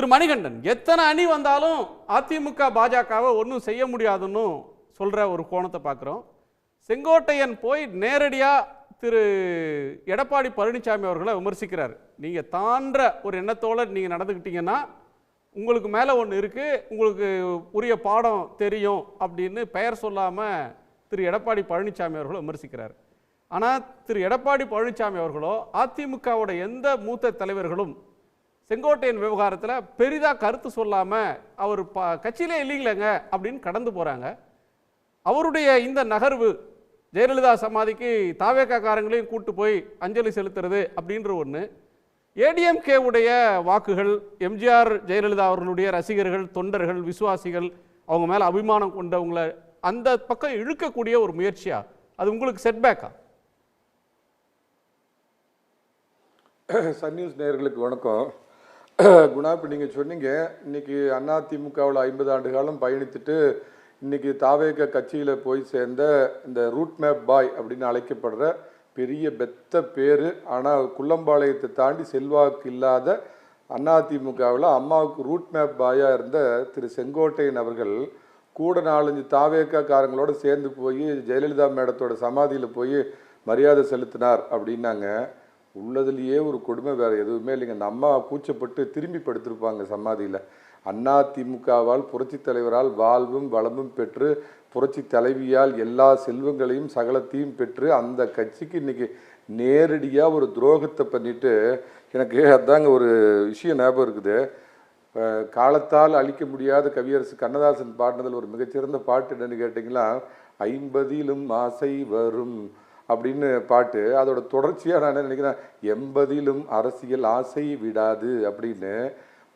திரு மணிகண்டன் எத்தனை அணி வந்தாலும் அதிமுக பாஜகவை ஒன்றும் செய்ய முடியாதுன்னு சொல்கிற ஒரு கோணத்தை பார்க்குறோம். செங்கோட்டையன் போய் நேரடியாக திரு எடப்பாடி பழனிசாமி அவர்களை விமர்சிக்கிறார். நீங்கள் தாண்ட ஒரு எண்ணத்தோடு நீங்கள் நடந்துக்கிட்டீங்கன்னா உங்களுக்கு மேலே ஒன்று இருக்குது உங்களுக்கு உரிய பாடம் தெரியும் அப்படின்னு பெயர் சொல்லாமல் திரு எடப்பாடி பழனிசாமி அவர்களை விமர்சிக்கிறார். ஆனால் திரு எடப்பாடி பழனிசாமி அவர்களோ அதிமுகவோட எந்த மூத்த தலைவர்களும் செங்கோட்டையன் விவகாரத்தில் பெரிதாக கருத்து சொல்லாமல் அவர் ப கட்சியிலே இல்லைங்களேங்க அப்படின்னு கடந்து போகிறாங்க அவருடைய இந்த நகர்வு ஜெயலலிதா சமாதிக்கு தாவேக்காரங்களையும் கூட்டு போய் அஞ்சலி செலுத்துறது அப்படின்ற ஒன்று ஏடிஎம்கே உடைய வாக்குகள் எம்ஜிஆர் ஜெயலலிதா அவர்களுடைய ரசிகர்கள் தொண்டர்கள் விசுவாசிகள் அவங்க மேலே அபிமானம் கொண்டவங்களை அந்த பக்கம் இழுக்கக்கூடிய ஒரு முயற்சியா? அது உங்களுக்கு செட்பேக்கா சன் நியூஸ் நேயர்களுக்கு வணக்கம். குணா இப்போ நீங்கள் சொன்னீங்க இன்னைக்கு அதிமுகவில் ஐம்பது ஆண்டு காலம் பயணித்துட்டு இன்றைக்கி தாவேக கட்சியில் போய் சேர்ந்த இந்த ரூட் மேப் பாய் அப்படின்னு அழைக்கப்படுற பெரிய பெத்த பேர் ஆனால் குள்ளம்பாளையத்தை தாண்டி செல்வாக்கு இல்லாத அதிமுகவில் அம்மாவுக்கு ரூட் மேப் பாயாக இருந்த திரு செங்கோட்டையன் அவர்கள் கூட நாலஞ்சு தாவேகாக்காரங்களோடு சேர்ந்து போய் ஜெயலலிதா மேடத்தோட சமாதியில் போய் மரியாதை செலுத்தினார் அப்படின்னாங்க. உள்ளதுலேயே ஒரு கொடுமை வேறு எதுவுமே இல்லைங்க. அந்த அம்மா கூச்சப்பட்டு திரும்பி படுத்திருப்பாங்க சமாதியில். அண்ணா திமுகவால் புரட்சி தலைவரால் வாழ்வும் வளமும் பெற்று புரட்சி தலைவியால் எல்லா செல்வங்களையும் சகலத்தையும் பெற்று அந்த கட்சிக்கு இன்னைக்கு நேரடியாக ஒரு துரோகத்தை பண்ணிட்டு எனக்கு அதாங்க ஒரு விஷயம் ஞாபகம் இருக்குது. காலத்தால் அழிக்க முடியாத கவியரசு கண்ணதாசன் பாடினதில் ஒரு மிகச்சிறந்த பாட்டு என்னென்னு கேட்டிங்கன்னா ஐம்பதிலும் ஆசை வரும். அப்படின்னு பாட்டு அதோட தொடர்ச்சியாக நான் என்ன நினைக்கிறேன் எண்பதிலும் அரசியல் ஆசை விடாது அப்படின்னு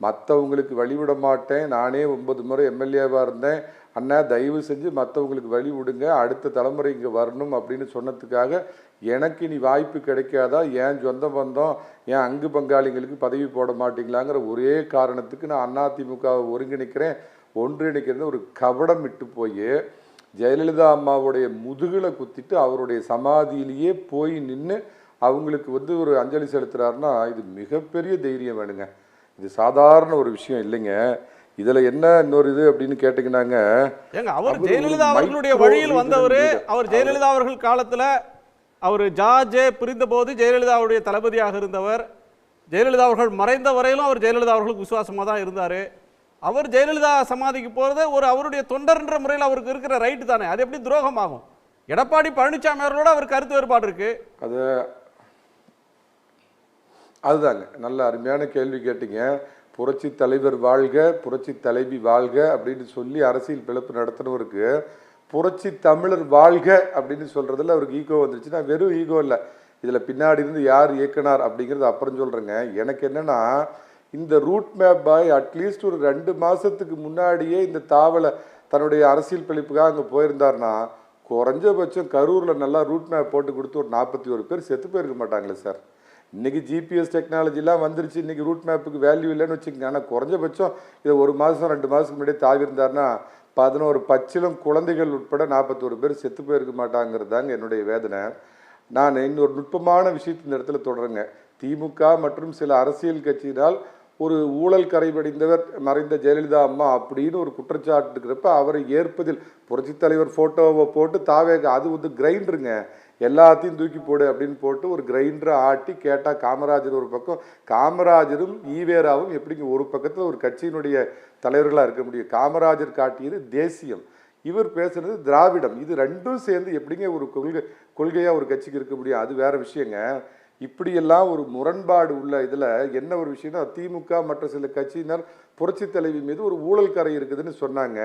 மற்றவங்களுக்கு வழிவிட மாட்டேன். நானே ஒன்பது முறை எம்எல்ஏவாக இருந்தேன். அண்ணா தயவு செஞ்சு மற்றவங்களுக்கு வழி விடுங்க அடுத்த தலைமுறை இங்கே வரணும் அப்படின்னு சொன்னதுக்காக எனக்கு இனி வாய்ப்பு கிடைக்காதா? ஏன் சொந்த பந்தம்? ஏன் அங்கு பங்காளிங்களுக்கு பதவி போட மாட்டீங்களாங்கிற ஒரே காரணத்துக்கு நான் அதிமுகவை ஒருங்கிணைக்கிறேன். ஒன்றிணைக்கிறது ஒரு கபடம் விட்டு போய் ஜெயலலிதா அம்மாவுடைய முதுகில் குத்திட்டு அவருடைய சமாதியிலேயே போய் நின்று அவங்களுக்கு வந்து ஒரு அஞ்சலி செலுத்துறாருன்னா இது மிகப்பெரிய தைரியம் வேணுங்க. இது சாதாரண ஒரு விஷயம் இல்லைங்க. இதில் என்ன இன்னொரு இது அப்படின்னு கேட்டிங்கன்னாங்க. அவர் ஜெயலலிதா அவர்களுடைய வழியில் வந்தவர். அவர் ஜெயலலிதா அவர்கள் காலத்துல அவர் ஜார்ஜே பிரிந்தபோது ஜெயலலிதாவுடைய தளபதியாக இருந்தவர். ஜெயலலிதா அவர்கள் மறைந்த வரையிலும் அவர் ஜெயலலிதா அவர்களுக்கு விசுவாசமா தான் இருந்தாரு. அவர் ஜெயலலிதா சமாதிக்கு போகிறது ஒரு அவருடைய தொண்டர்ன்ற முறையில் அவருக்கு இருக்கிற ரைட்டு தானே. அது எப்படி துரோகம் ஆகும் எடப்பாடி பழனிசாமி அவர்களோட அவர் கருத்து வேறுபாடு இருக்கு. அது அதுதாங்க. நல்ல அருமையான கேள்வி கேட்டீங்க. புரட்சி தலைவர் வாழ்க புரட்சி தலைவி வாழ்க அப்படின்னு சொல்லி அரசியல் பிழப்பு நடத்தினவருக்கு புரட்சி தமிழர் வாழ்க அப்படின்னு சொல்கிறதுல அவருக்கு ஈகோ வந்துருச்சுன்னா வெறும் ஈகோ இல்லை. இதில் பின்னாடி இருந்து யார் இயக்குனார் அப்படிங்கிறது அப்புறம் சொல்கிறேங்க எனக்கு என்னென்னா இந்த ரூட் மேப் பாய் அட்லீஸ்ட் ஒரு ரெண்டு மாதத்துக்கு முன்னாடியே இந்த தாவலை தன்னுடைய அரசியல் பிழைப்புக்காக அங்கே போயிருந்தாருன்னா குறைஞ்சபட்சம் கரூரில் நல்லா ரூட் மேப் போட்டு கொடுத்து ஒரு நாற்பத்தி ஒரு பேர் செத்து போயிருக்க மாட்டாங்களே சார் இன்னைக்கு ஜிபிஎஸ் டெக்னாலஜிலாம் வந்துருச்சு இன்றைக்கி ரூட் மேப்புக்கு வேல்யூ இல்லைன்னு வச்சுக்கோங்க. ஆனால் குறைஞ்சபட்சம் இதை ஒரு மாதம் ரெண்டு மாதத்துக்கு முன்னாடியே தாவிருந்தார்னா பதினோரு பச்சிலும் குழந்தைகள் உட்பட நாற்பத்தோரு பேர் செத்து போயிருக்க மாட்டாங்கிறது தாங்க என்னுடைய வேதனை. நான் இன்னொரு நுட்பமான விஷயத்தை இந்த இடத்துல தொடருங்க. திமுக மற்றும் சில அரசியல் கட்சியினால் ஒரு ஊழல் கரைபடிந்தவர் மறைந்த ஜெயலலிதா அம்மா அப்படின்னு ஒரு குற்றச்சாட்டு இருக்கிறப்ப அவரை ஏற்பதில் புரட்சி தலைவர் ஃபோட்டோவை போட்டு தாவேக அது வந்து கிரைண்டருங்க எல்லாத்தையும் தூக்கி போடு அப்படின்னு போட்டு ஒரு கிரைண்டரை ஆட்டி கேட்டால் காமராஜர் ஒரு பக்கம். காமராஜரும் ஈவேராவும் எப்படிங்க ஒரு பக்கத்தில் ஒரு கட்சியினுடைய தலைவர்களாக இருக்க முடியும்? காமராஜர் காட்டியது தேசியம். இவர் பேசுனது திராவிடம். இது ரெண்டும் சேர்ந்து எப்படிங்க ஒரு கொள்கை கொள்கையாக ஒரு கட்சிக்கு இருக்க முடியும்? அது வேற விஷயங்க. இப்படியெல்லாம் ஒரு முரண்பாடு உள்ள இதில் என்ன ஒரு விஷயம்னா திமுக மற்ற சில கட்சியினர் புரட்சி தலைவி மீது ஒரு ஊழல் கரை இருக்குதுன்னு சொன்னாங்க.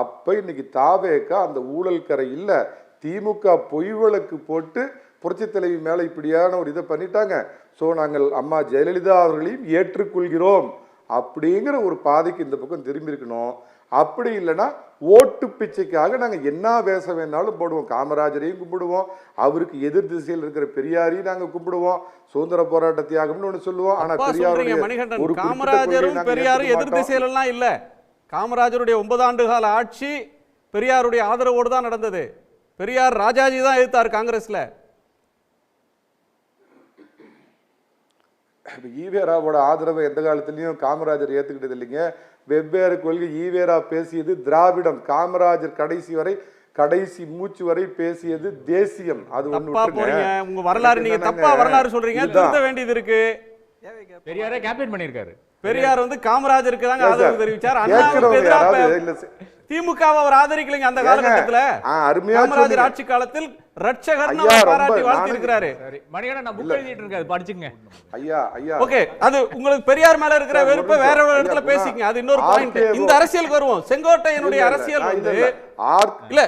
அப்போ இன்னைக்கு தாவேக்கா அந்த ஊழல் கரை இல்லை. திமுக பொய் விளக்கு போட்டு புரட்சி தலைவி மேலே இப்படியான ஒரு இதை பண்ணிட்டாங்க. ஸோ நாங்கள் அம்மா ஜெயலலிதா அவர்களையும் ஏற்றுக்கொள்கிறோம். அப்படிங்கிற ஒரு பாதைக்கு இந்த பக்கம் திரும்பி இருக்கணும். அப்படி இல்லைன்னா ஓட்டு பிச்சைக்காக நாங்கள் என்ன வேஷ வேணாலும் போடுவோம். காமராஜரையும் கும்பிடுவோம். அவருக்கு எதிர் திசையில் இருக்கிற பெரியாரையும் நாங்கள் கும்பிடுவோம். சுதந்திர போராட்ட தியாகம்னு ஒன்று சொல்லுவோம். ஆனால் பெரியாருடைய ஒரு காமராஜரும் பெரியாரும் எதிர் மாட்டோம். திசையிலெல்லாம் இல்ல. காமராஜருடைய ஒன்பது ஆண்டு கால ஆட்சி பெரியாருடைய ஆதரவோடு தான் நடந்தது. பெரியார் ராஜாஜி தான் எதிர்த்தார் காங்கிரஸ்ல. இப்ப ஈவேராவோட ஆதரவை எந்த காலத்துலயும் காமராஜர் ஏத்துக்கிட்டது இல்லைங்க வெவ்வேறு கொள்கை ஈவேரா பேசியது திராவிடம் காமராஜர் கடைசி வரை கடைசி மூச்சு வரை பேசியது தேசியம் அது. போறீங்க உங்க வரலாறு நீங்க. தப்பா வரலாறு சொல்றீங்க. திருத்த வேண்டியது இருக்கு பெரியாரே கேம்பெயின் பண்ணியிருக்காரு பெரியார் வந்து காமராஜருக்கு தாங்க ஆதரவு சார்? தெரிவிச்சார் அண்ணாவுக்கு எதிராக திமுகவை அவர் ஆதரிக்கலைங்க அந்த காலகட்டத்துல. காமராஜர். ஆட்சி காலத்தில் ரட்சகர்னு ஐயா, அவர் ரொம்ப பாராட்டி வாழ்த்தி இருக்கிறாரு சரி மணிகண்டன் நான் புக் எழுதிட்டு இருக்காரு படிச்சுங்க ஐயா ஐயா. ஓகே அது உங்களுக்கு பெரியார் மேல இருக்கிற வெறுப்பை. வேற ஒரு இடத்துல பேசிக்கங்க. அது இன்னொரு பாயிண்ட் இந்த அரசியலுக்கு வருவோம். செங்கோட்டையனுடைய அரசியல் வந்து இல்ல,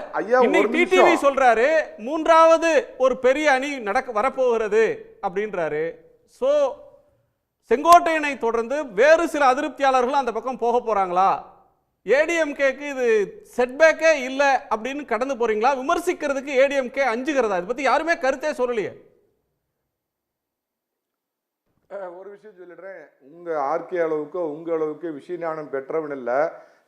இன்னைக்கு. டிடிவி சொல்றாரு மூன்றாவது ஒரு பெரிய அணி நடக்க வரப்போகிறது அப்படின்றாரு. சோ செங்கோட்டையனை தொடர்ந்து வேறு சில அதிருப்தியாளர்கள் அந்த பக்கம் போக போறாங்களா? ஏடிஎம்கேக்கு இது செட்பேக்கே இல்ல அப்படின்னு கடந்து போறீங்களா? விமர்சிக்கிறதுக்கு ஏடிஎம்கே அஞ்சுகிறதா? இதை பத்தி யாருமே கருத்தே சொல்லலையே. ஒரு விஷயம் சொல்லிடுறேன். உங்க ஆர்கே அளவுக்கோ உங்க அளவுக்கு விஷய ஞானம் பெற்றவன் இல்ல.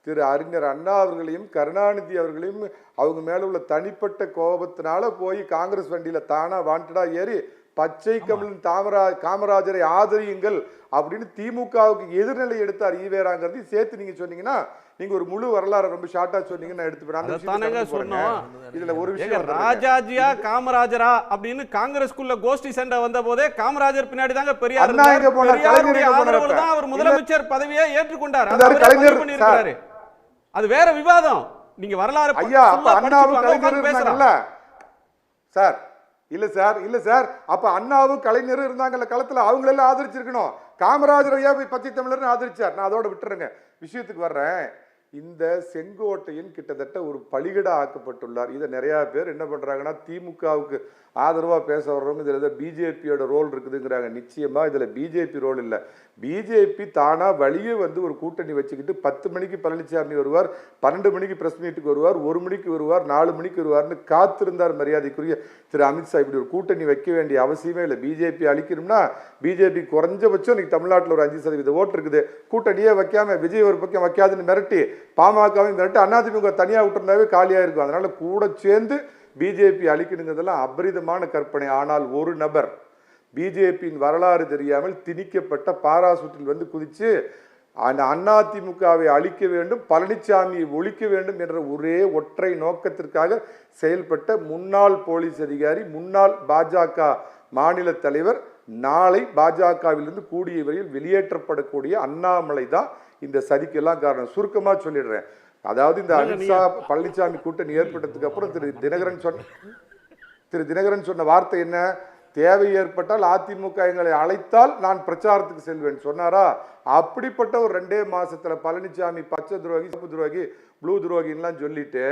திரு அறிஞர் அண்ணா அவர்களையும் கருணாநிதி அவர்களையும் அவங்க மேல உள்ள தனிப்பட்ட கோபத்தினால போய் காங்கிரஸ் வண்டியில தானா வாண்டடா ஏறி பச்சை கமலன் தாமரா காமராஜரை ஆதரியுங்கள் அப்படின்னு திமுகவுக்கு எதிர்நிலை எடுத்தார் ஈவேராங்கிறதையும் சேர்த்து நீங்க சொன்னீங்கன்னா நீங்க ஒரு முழு வரலாறு ரொம்ப ஷார்ட்டா சொன்னீங்கன்னா நான் எடுத்து. சொன்னோம். இதுல ஒரு விஷயம். ராஜாஜியா காமராஜரா அப்படின்னு காங்கிரஸ்குள்ள கோஷ்டி சண்டை வந்த போதே காமராஜர் பின்னாடி தாங்க பெரியார் கலைஞர் ஆதரவுல தான் அவர்? முதலமைச்சர் பதவியை ஏற்றுக்கொண்டார் கலைஞர். அது வேற விவாதம் நீங்க வரலாறு ஐயா அண்ணாவும் பேசலாம். இருந்தாங்கல்ல சார் இல்லை சார் இல்லை சார். அப்போ அண்ணாவும் கலைஞரும் இருந்தாங்கல்ல களத்தில் அவங்களெல்லாம் ஆதரிச்சிருக்கணும். காமராஜர் ஐயா போய் பச்சை தமிழர்னு ஆதரிச்சார். நான் அதோட விட்டுறேங்க விஷயத்துக்கு வர்றேன். இந்த செங்கோட்டையின் கிட்டத்தட்ட ஒரு பலிகடா ஆக்கப்பட்டுள்ளார். இதை நிறையா பேர் என்ன பண்ணுறாங்கன்னா திமுகவுக்கு ஆதரவாக பேச வர்றவங்க இதில் ஏதோ பிஜேபியோட ரோல் இருக்குதுங்கிறாங்க. நிச்சயமாக இதில் பிஜேபி ரோல் இல்லை. பிஜேபி தானாக வழியே வந்து ஒரு கூட்டணி வச்சுக்கிட்டு பத்து மணிக்கு பழனிசாமி வருவார் பன்னெண்டு மணிக்கு பிரஸ் மீட்டுக்கு வருவார் ஒரு மணிக்கு வருவார் நாலு மணிக்கு வருவார்னு காத்திருந்தார் மரியாதைக்குரிய திரு அமித்ஷா இப்படி ஒரு கூட்டணி வைக்க வேண்டிய அவசியமே இல்லை. பிஜேபி அழிக்கணும்னா பிஜேபி குறைஞ்சபட்சம் இன்னைக்கு தமிழ்நாட்டில் ஒரு அஞ்சு சதவீத ஓட்டு இருக்குது. கூட்டணியே வைக்காம விஜய் ஒரு பக்கம் வைக்காதுன்னு மிரட்டி பாமகவையும் மிரட்டி அதிமுக தனியாக விட்டுருந்தாவே காலியாக இருக்கும் அதனால கூட சேர்ந்து பிஜேபி அழிக்கணுங்கிறதெல்லாம் அபரிதமான கற்பனை. ஆனால் ஒரு நபர் பிஜேபியின் வரலாறு தெரியாமல் திணிக்கப்பட்ட பாராசூட்டில் வந்து குதித்து அந்த அதிமுகவை அழிக்க வேண்டும் பழனிசாமியை ஒழிக்க வேண்டும் என்ற ஒரே ஒற்றை நோக்கத்திற்காக செயல்பட்ட முன்னாள் போலீஸ் அதிகாரி முன்னாள் பாஜக மாநில தலைவர் நாளை பாஜகவிலிருந்து கூடிய வரையில் வெளியேற்றப்படக்கூடிய அண்ணாமலை தான் இந்த சதிக்கெல்லாம் காரணம். சுருக்கமாக சொல்லிடுறேன். அதாவது இந்த அமித்ஷா பழனிசாமி கூட்டணி ஏற்பட்டதுக்கு அப்புறம் திரு தினகரன் சொன்ன திரு தினகரன் சொன்ன வார்த்தை என்ன? தேவை ஏற்பட்டால் அதிமுக எங்களை அழைத்தால் நான் பிரச்சாரத்துக்கு செல்வேன். சொன்னாரா? அப்படிப்பட்ட ஒரு ரெண்டே மாசத்துல பழனிசாமி பச்சை துரோகி சிவப்பு துரோகி ப்ளூ துரோகின்லாம் சொல்லிட்டு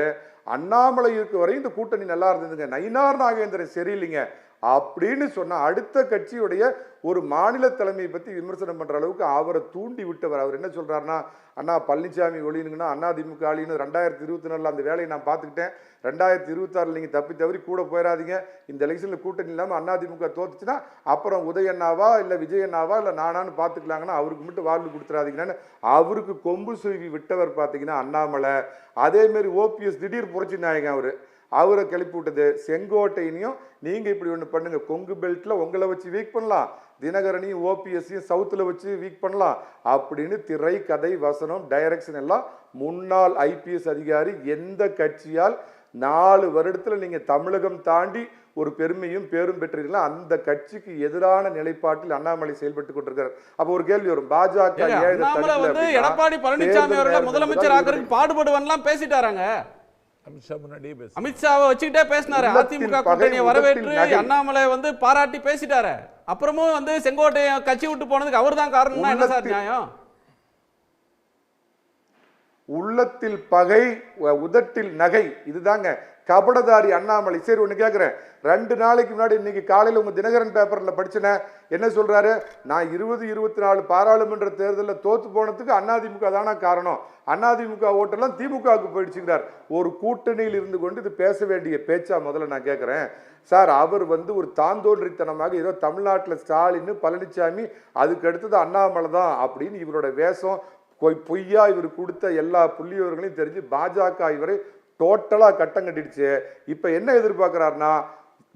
அண்ணாமலை இருக்க வரை இந்த கூட்டணி நல்லா இருந்ததுங்க. நயினார் நாகேந்திரன் சரியில்லைங்க. அப்படின்னு சொன்னால் அடுத்த கட்சியுடைய ஒரு மாநில தலைமையை பத்தி விமர்சனம் பண்ற அளவுக்கு அவரை தூண்டி விட்டவர். அவர் என்ன சொல்றாருன்னா அண்ணா பழனிசாமி ஒளினுங்கன்னா அண்ணா திமுக ஆளின்னு ரெண்டாயிரத்தி இருபத்தி நாலுல அந்த வேலையை நான் பார்த்துக்கிட்டேன். ரெண்டாயிரத்தி இருபத்தாறுல நீங்க தப்பி தவறி கூட போயிடாதீங்க இந்த எலெக்ஷன்ல கூட்டணி இல்லாம அண்ணா திமுக தோத்துச்சுன்னா அப்புறம் உதயண்ணாவா இல்ல விஜயண்ணாவா இல்ல நானான்னு பாத்துக்கலாங்கன்னா அவருக்கு மட்டும் வாழ்வு கொடுத்துறாதீங்கன்னு அவருக்கு கொம்பு சுருவி விட்டவர் பாத்தீங்கன்னா அண்ணாமலை. அதே மாதிரி ஓபிஎஸ் திடீர் புரட்சி நாயகன் அவரு. அவரை கிளப்பி விட்டது செங்கோட்டையினையும் நீங்க இப்படி ஒண்ணு பண்ணுங்க. கொங்கு பெல்ட்ல உங்களை வச்சு வீக் பண்ணலாம். தினகரனையும் ஓபிஎஸ்ஸையும் சவுத்துல வச்சு வீக் பண்ணலாம். அப்படின்னு திரை கதை வசனம் டைரக்ஷன் எல்லாம் முன்னாள் ஐபிஎஸ் அதிகாரி எந்த கட்சியால் நாலு வருடத்துல நீங்க தமிழகம் தாண்டி ஒரு பெருமையும் பேரும் பெற்றீர்களா? அந்த கட்சிக்கு எதிரான நிலைப்பாட்டில் அண்ணாமலை செயல்பட்டு கொண்டிருக்கிறார். அப்ப ஒரு கேள்வி வரும். பாஜக எடப்பாடி பழனிசாமி அவர்களை முதலமைச்சர் தான் ஆக்குறதுக்கு பாடுபடுவான்லாம் பேசிட்டாராங்க. அமித்ஷா முன்னாடியே பேச அமித்ஷாவை வச்சுக்கிட்டே பேசினாரு. அதிமுக கூட்டணியை வரவேற்று. அண்ணாமலை வந்து பாராட்டி பேசிட்டாரு. அப்புறமும் வந்து செங்கோட்டையன் கட்சி விட்டு போனதுக்கு அவர்தான் காரணம்னா என்ன சார் நியாயம்? உள்ளத்தில் பகை உதட்டில் நகை. இதுதாங்க. கபடதாரி அண்ணாமலை. சரி ஒன்று கேட்குறேன் ரெண்டு நாளைக்கு முன்னாடி இன்னைக்கு காலையில் உங்கள் தினகரன் பேப்பரில் படிச்சனே என்ன சொல்கிறாரு நான் இருபது இருபத்தி நாலு பாராளுமன்ற தேர்தலில் தோற்று போனதுக்கு அதிமுக தானா காரணம். அதிமுக ஓட்டெல்லாம் திமுகவுக்கு போயிடுச்சுங்கிறார். ஒரு கூட்டணியில் இருந்து கொண்டு இது பேச வேண்டிய பேச்சா முதல்ல நான் கேட்குறேன் சார் அவர் வந்து ஒரு தாந்தோன்றித்தனமாக ஏதோ தமிழ்நாட்டில் ஸ்டாலின் பழனிசாமி அதுக்கு அடுத்தது அண்ணாமலை தான் அப்படின்னு இவரோட வேஷம் பொய் பொய்யா இவர் கொடுத்த எல்லா புள்ளியவர்களையும் தெரிஞ்சு பாஜக இவரை டோட்டலாக கட்டம் கட்டிடுச்சு. இப்போ என்ன எதிர்பார்க்குறாருன்னா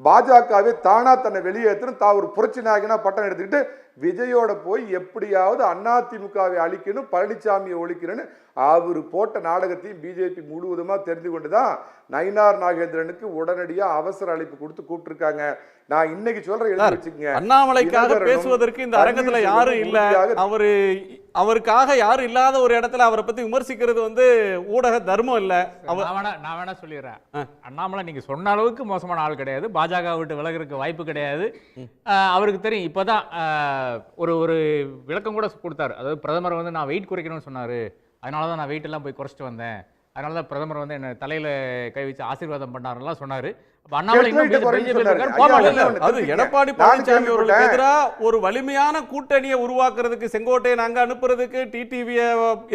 பாஜகவே தானாக தன்னை வெளியேற்றணும் தான் ஒரு புரட்சி நாயகனாக பட்டம் எடுத்துக்கிட்டு விஜயோட போய் எப்படியாவது அதிமுகவை அழிக்கணும் பழனிசாமியை ஒழிக்கணும்னு அவர் போட்ட நாடகத்தையும் பிஜேபி முழுவதுமா தெரிந்து கொண்டு தான் நயினார் நாகேந்திரனுக்கு உடனடியா அவசர அழைப்பு கொடுத்து கூப்பிட்டுருக்காங்க. நான் இன்னைக்கு சொல்றேன் வச்சுக்கங்க. அண்ணாமலைக்காக பேசுவதற்கு இந்த அரங்கத்துல யாரும் இல்ல. அவரு அவருக்காக யாரும் இல்லாத ஒரு இடத்துல அவரை பத்தி விமர்சிக்கிறது வந்து ஊடக தர்மம் இல்ல. அவர் நான் வேணா நான் வேணா சொல்லிடுறேன். அண்ணாமலை நீங்க சொன்ன அளவுக்கு மோசமான ஆள் கிடையாது. பாஜக விட்டு விலகிறதுக்கு வாய்ப்பு கிடையாது. ஆஹ் அவருக்கு தெரியும். இப்பதான் ஒரு ஒரு விளக்கம் கூட கொடுத்தாரு. அதாவது பிரதமர் வந்து நான் வெயிட் குறைக்கணும்னு சொன்னாரு. அதனால தான் நான் வெயிட் எல்லாம் போய் குறைச்சிட்டு வந்தேன். அதனால தான் பிரதமர் வந்து என்ன தலையில கை வச்சு ஆசீர்வாதம் பண்ணாருலாம் சொன்னாரு. எடப்பாடி பழனிசாமி அவர்களுக்கு. எதிராக ஒரு வலிமையான கூட்டணியை உருவாக்குறதுக்கு செங்கோட்டையன் அங்க அனுப்புறதுக்கு டிடிவியை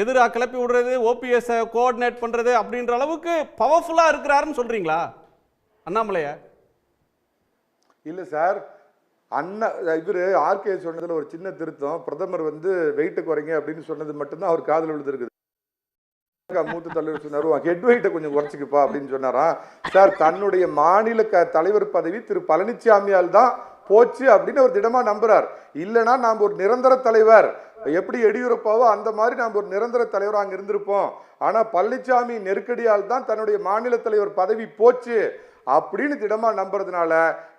எதிராக கிளப்பி விடுறது ஓபிஎஸ் கோஆர்டினேட் பண்றது அப்படின்ற அளவுக்கு பவர்ஃபுல்லா இருக்கிறாருன்னு சொல்றீங்களா? அண்ணாமலைய? இல்ல சார். அண்ணா இவர் ஆர்கே சொன்னதுல ஒரு சின்ன திருத்தம். பிரதமர் வந்து வெயிட் குறைங்க அப்படின்னு சொன்னது மட்டும்தான் அவர் காதுல விழுந்திருக்குது. மூத்த தலைவர் சொன்னாரு ஹெட் வெயிட்டை கொஞ்சம் குறைச்சிக்கப்பா அப்படின்னு சொன்னாராம் சார் தன்னுடைய மாநில க தலைவர் பதவி திரு பழனிசாமியால் தான் போச்சு அப்படின்னு அவர் திடமா நம்புறார். இல்லைன்னா நாம் ஒரு நிரந்தர தலைவர். எப்படி எடியூரப்பாவோ அந்த மாதிரி நாம் ஒரு நிரந்தர தலைவர் அங்க இருந்திருப்போம். ஆனா பழனிசாமி நெருக்கடியால் தான் தன்னுடைய மாநில தலைவர் பதவி போச்சு அப்படின்னு திடமா நம்புறதுனால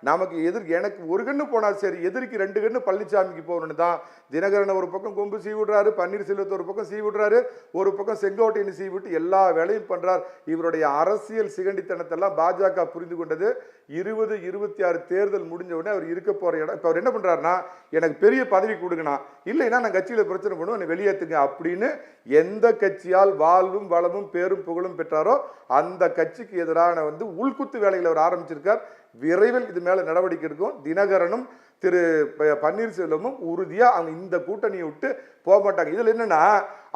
நமக்கு எதிர் எனக்கு ஒரு கண்ணு போனால் சரி எதிர்க்கு ரெண்டு கண்ணு பழனிசாமிக்கு போகணும்னு தான். தினகரனை ஒரு பக்கம் கொம்பு சீ விடுறாரு பன்னீர்செல்வத்தை ஒரு பக்கம் சீ விடுறாரு ஒரு பக்கம் செங்கோட்டையின் சீ விட்டு எல்லா வேலையும் பண்ணுறார் இவருடைய அரசியல் சிகண்டித்தனத்தெல்லாம் பாஜக புரிந்து கொண்டது. இருபது இருபத்தி ஆறு தேர்தல் முடிஞ்ச உடனே அவர் இருக்க போகிற இடம் இப்போ அவர் என்ன பண்ணுறாருன்னா எனக்கு பெரிய பதவி கொடுங்கண்ணா. இல்லைன்னா நான் கட்சியில் பிரச்சனை பண்ணுவோம் என்னை வெளியேற்றுங்க அப்படின்னு எந்த கட்சியால் வாழ்வும் வளமும் பேரும் புகழும் பெற்றாரோ அந்த கட்சிக்கு எதிரான வந்து உள்குத்து வேலைகளை அவர் ஆரம்பிச்சிருக்கார். விரைவில் இது மேல நடவடிக்கை எடுக்கும். தினகரனும் திரு பன்னீர்செல்வமும் உறுதியா அவங்க இந்த கூட்டணியை விட்டு போக மாட்டாங்க. இதுல என்னன்னா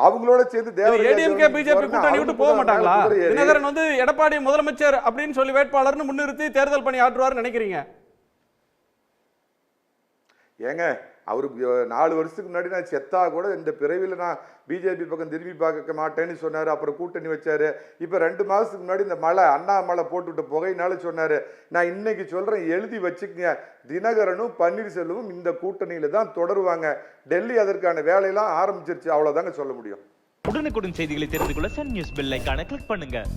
அவங்களோட சேர்ந்து ஏடிஎம்கே பிஜேபி கூட்டணி விட்டு போக மாட்டாங்களா? தினகரன் வந்து எடப்பாடி முதலமைச்சர் அப்படின்னு சொல்லி வேட்பாளர்னு முன்னிறுத்தி தேர்தல் பணி ஆற்றுவார்னு நினைக்கிறீங்க? ஏங்க அவர் நாலு வருஷத்துக்கு முன்னாடி நான் செத்தா கூட இந்த பிறவியில் நான் பிஜேபி பக்கம் திரும்பி பார்க்க மாட்டேன்னு சொன்னார். அப்புறம் கூட்டணி வச்சார். இப்போ ரெண்டு மாதத்துக்கு முன்னாடி இந்த மழை அண்ணா மழை போட்டுவிட்ட புகையினால சொன்னார். நான் இன்னைக்கு சொல்கிறேன் எழுதி வச்சுக்கங்க. தினகரனும் பன்னீர்செல்வமும் இந்த கூட்டணியில் தான் தொடருவாங்க. டெல்லி அதற்கான வேலையெல்லாம் ஆரம்பிச்சிருச்சு. அவ்வளோதாங்க சொல்ல முடியும். உடனுக்குடன் செய்திகளை தெரிந்து கொள்ள சன் நியூஸ் பெல் கிளிக் பண்ணுங்கள்